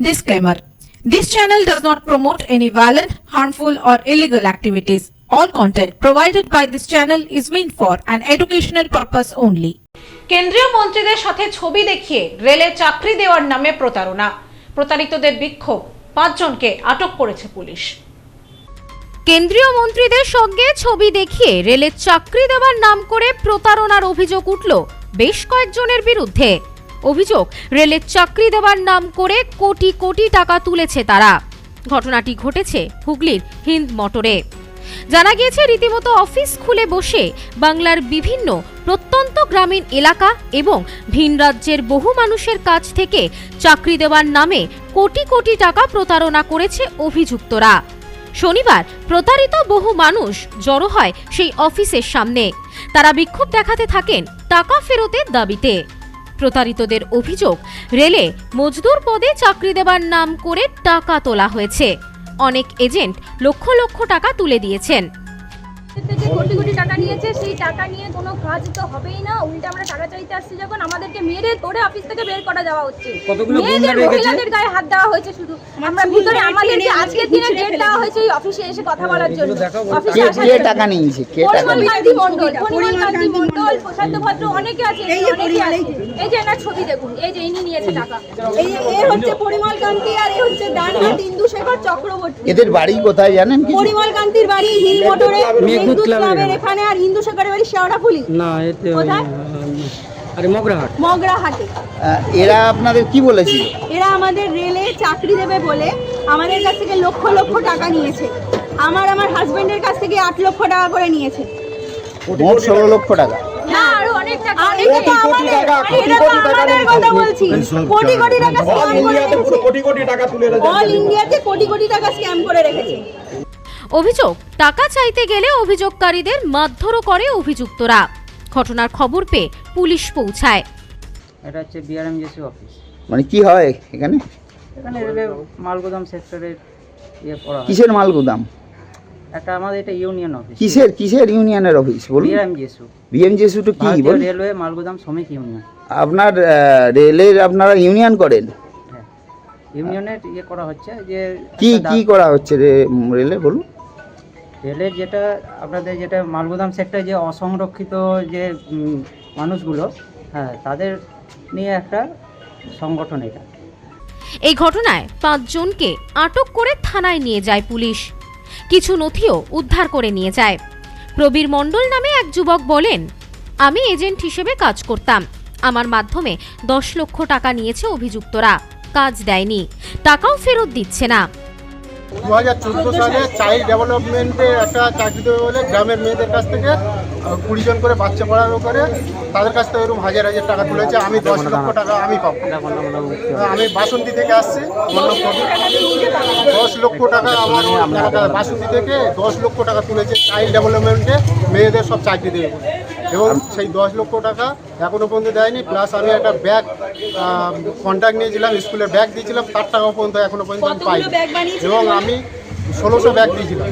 Disclaimer This channel does not promote any violent, harmful, or illegal activities. All content provided by this channel is meant for an educational purpose only. কেন্দ্রীয় মন্ত্রীদের সাথে ছবি দেখিয়ে রেলে চাকরি দেওয়ার নামে প্রতারণা প্রতারিতদের বিক্ষোভ পাঁচজনকে আটক করেছে পুলিশ কেন্দ্রীয় মন্ত্রীদের সঙ্গে ছবি দেখিয়ে রেলের চাকরি দেওয়ার নাম করে প্রতারণার অভিযোগ উঠল বেশ কয়েকজনের বিরুদ্ধে অভিযোগ, রেলের চাকরি দেওয়ার নাম করে কোটি কোটি টাকা তুলেছে তারা। ঘটনাটি ঘটেছে হুগলির হিন্দ মোটরে। জানা গিয়েছে, রীতিমতো অফিস খুলে বসে বাংলার বিভিন্ন প্রত্যন্ত গ্রামীণ এলাকা এবং ভিন রাজ্যের বহু মানুষের কাছ থেকে চাকরি দেওয়ার নামে কোটি কোটি টাকা প্রতারণা করেছে অভিযুক্তরা। শনিবার প্রতারিত বহু মানুষ জড়ো হয় সেই অফিসের সামনে। তারা বিক্ষোভ দেখাতে থাকেন টাকা ফেরতের দাবিতে। প্রতারিতদের অভিযোগ, রেলে মজদুর পদে চাকরি দেবার নাম করে টাকা তোলা হয়েছে। অনেক এজেন্ট লক্ষ লক্ষ টাকা তুলে দিয়েছেন। থেকে কোটি কোটি টাকা নিয়েছে সেই টাকা নিয়ে কোনো কাজ তো হবেই না। উল্টে আমরা টাকা চাইতে আসছি যখন আমাদেরকে মেরে ধরে অফিস থেকে বের করা যাওয়া হচ্ছে। মেয়েদের মহিলাদের গায়ে হাত দেওয়া হয়েছে শুধু। আমরা ভিতরে আমাদেরকে আজকের দিনে ডেট দেওয়া হয়েছে এই অফিসে এসে কথা বলার জন্য। অফিসে কে আসার কে জন্য। টাকা নিয়েছে? কে টাকা নিয়েছে? কান্তি পরিমল কান্তি প্রশান্ত ভদ্র অনেকে আছে এখানে অনেকে আছে। এই যে। এনার ছবি দেখুন এই যে ইনি নিয়েছে টাকা। এই এ হচ্ছে পরিমল কান্তি আর এ হচ্ছে ডানহাত ইন্দু শেখর চক্রবর্তী। এদের বাড়ি কোথায় জানেন পরিমল কান্তির বাড়ি হিল মোটরে। ক্লাবের এখানে। আর হিন্দু শেখরের বাড়ি শেওড়াফুলি না এতে কোথায়? আরে মগরাহাট। মগরাহাটে। এরা আপনাদের কি বলেছিল? এরা আমাদের রেলে চাকরি দেবে বলে আমাদের কাছ থেকে লক্ষ লক্ষ টাকা নিয়েছে। আমার আমার হাজবেন্ডের কাছ থেকে আট লক্ষ টাকা করে নিয়েছে। মোট ষোলো লক্ষ টাকা। না আরও অনেক টাকা। এটা তো আমাদের এটা তো আমাদের কথা বলছি। কোটি কোটি টাকা স্ক্যাম করে রেখেছে। অভিযোগ টাকা চাইতে গেলে অভিযোগকারীদের মারধরও করে অভিযুক্তরা। ঘটনার খবর পেয়ে পুলিশ পৌঁছায়। এটা হচ্ছে বিআরএম জেসি অফিস মানে কি হয় এখানে? এখানে রেলে মালগোদাম সেক্টরের ইয়ে পড়া কিসের মাল গুদাম একটা আমাদের এটা ইউনিয়ন অফিস কিসের কিসের ইউনিয়নের অফিস বলুন? বিআরএম জেসু বিএমজেসি টু কি ভারতীয় বলুন? রেলওয়ে মালগোদাম শ্রমিক ইউনিয়ন। আপনার রেলের আপনারা ইউনিয়ন করেন? হ্যাঁ। ইউনিয়নের ইয়ে করা হচ্ছে যে কি কি করা হচ্ছে রে রেলে বলুন? রেলের যেটা আপনাদের যেটা মালগোদাম সেক্টরে যে অসংরক্ষিত যে মানুষগুলো হ্যাঁ তাদের নিয়ে একটা সংগঠন এটা। এই ঘটনায় পাঁচজনকে আটক করে থানায় নিয়ে যায় পুলিশ। কিছু নথিও উদ্ধার করে নিয়ে যায়। প্রবীর মণ্ডল নামে এক যুবক বলেন, আমি এজেন্ট হিসেবে কাজ করতাম। আমার মাধ্যমে দশ লক্ষ টাকা নিয়েছে অভিযুক্তরা। কাজ দেয়নি। টাকাও ফেরত দিচ্ছে না। দু হাজার চোদ্দ সালে চাইল্ড ডেভেলপমেন্টে একটা চাকরি দেবে বলে গ্রামের মেয়েদের কাছ থেকে কুড়ি জন করে বাচ্চা পড়ানো করে তাদের কাছ থেকে এরকম হাজার হাজার টাকা তুলেছে। আমি দশ লক্ষ টাকা আমি পাবো। আমি বাসন্তী থেকে আসছি। আমার দশ লক্ষ টাকা আমার বাসন্তী থেকে দশ লক্ষ টাকা তুলেছে চাইল্ড ডেভেলপমেন্টে মেয়েদের সব চাকরি দেবে। এবং সেই দশ লক্ষ টাকা এখনও পর্যন্ত দেয়নি। প্লাস আমি একটা ব্যাগ কন্ট্যাক্ট নিয়েছিলাম স্কুলের ব্যাগ দিয়েছিলাম তার টাকা পর্যন্ত এখনও পর্যন্ত আমি পাইনি। এবং আমি ষোলোশো ব্যাগ দিয়েছিলাম।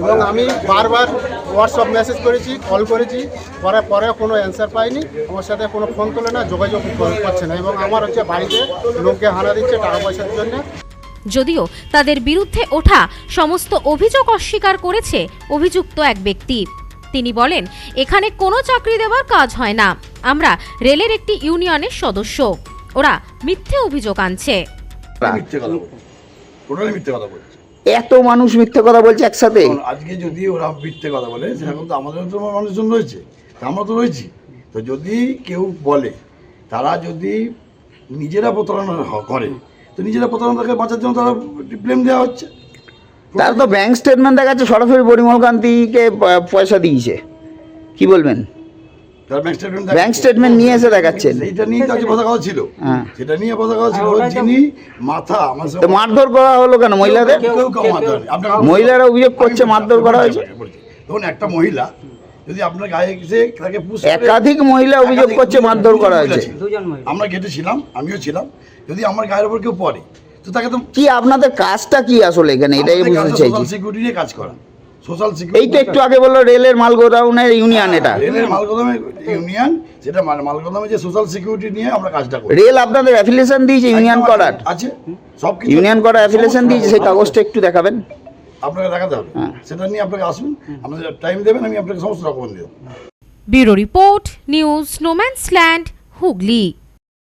এবং আমি বারবার হোয়াটসঅ্যাপ মেসেজ করেছি কল করেছি করার পরে কোনো অ্যান্সার পাইনি। আমার সাথে কোনো ফোন তোলে না যোগাযোগ করছে না। এবং আমার হচ্ছে বাড়িতে লোককে হানা দিচ্ছে টাকা পয়সার জন্য। যদিও তাদের বিরুদ্ধে ওঠা সমস্ত অভিযোগ অস্বীকার করেছে অভিযুক্ত এক ব্যক্তি। তিনি বলেন এখানে কোনো চাকরি দেওয়ার কাজ হয় না। আমরা রেলের একটি ইউনিয়নের সদস্য। ওরা মিথ্যে অভিযোগ আনছে। মিথ্যে কথা বলছে। টোটালি মিথ্যে কথা বলছে। এত মানুষ মিথ্যে কথা বলছে একসাথে? আজকে যদি ওরা মিথ্যে কথা বলে সেরকম তো আমাদের তো মানুষজন রয়েছে। তা আমরা তো রয়েছি। তো যদি কেউ বলে তারা যদি নিজেরা প্রতারণা করে তো নিজেরা প্রতারণাকে বাঁচার জন্য তারা ব্লেম দেওয়া হচ্ছে। তার তো ব্যাংক স্টেটমেন্ট দেখাচ্ছে সরাসরি পরিমল কান্তিকে পয়সা দিয়েছে। কি বলবেন? তারা ব্যাংক স্টেটমেন্ট নিয়ে এসে দেখাচ্ছেন। সেইটা নিয়ে কাছে কথা কথা ছিল। হ্যাঁ। সেটা নিয়ে কথা কথা ছিল। যিনি মাথা আমার মারধর করা হলো কেন? মহিলাদের? মহিলারা অভিযোগ করছে মারধর করা হয়েছে। ধরুন একটা মহিলা যদি আপনার গায়ে এসে তাকে একাধিক মহিলা অভিযোগ করছে মারধর করা হয়েছে। ছিল। দুজন মহিলা। আমরা গেটে ছিলাম আমিও ছিলাম। যদি আমার গায়ের উপর কেউ পড়ে তো তাকে তো কি আপনাদের কাজটা কি আসলে এখানে? এটাই বুঝতে চাইছি। সিকিউরিটি নিয়ে কাজ করা। সোশ্যাল এই তো একটু আগে বলল রেলের ইউনিয়ন এটা। রেলের মালগোদামের ইউনিয়ন সেটা মালগোদামে যে সোশ্যাল সিকিউরিটি নিয়ে আমরা কাজটা করি। রেল আপনাদের অ্যাফিলিয়েশন দিয়েছে ইউনিয়ন করার? আছে। সব ইউনিয়ন করার অ্যাফিলিয়েশন দিয়েছে সেই কাগজটা একটু দেখাবেন। আপনাকে দেখাতে হবে। হ্যাঁ। সেটা নিয়ে আপনাকে আসুন আপনাদের টাইম দেবেন আমি আপনাকে সমস্ত ডকুমেন্ট দেবো। Bureau report news Hooghly.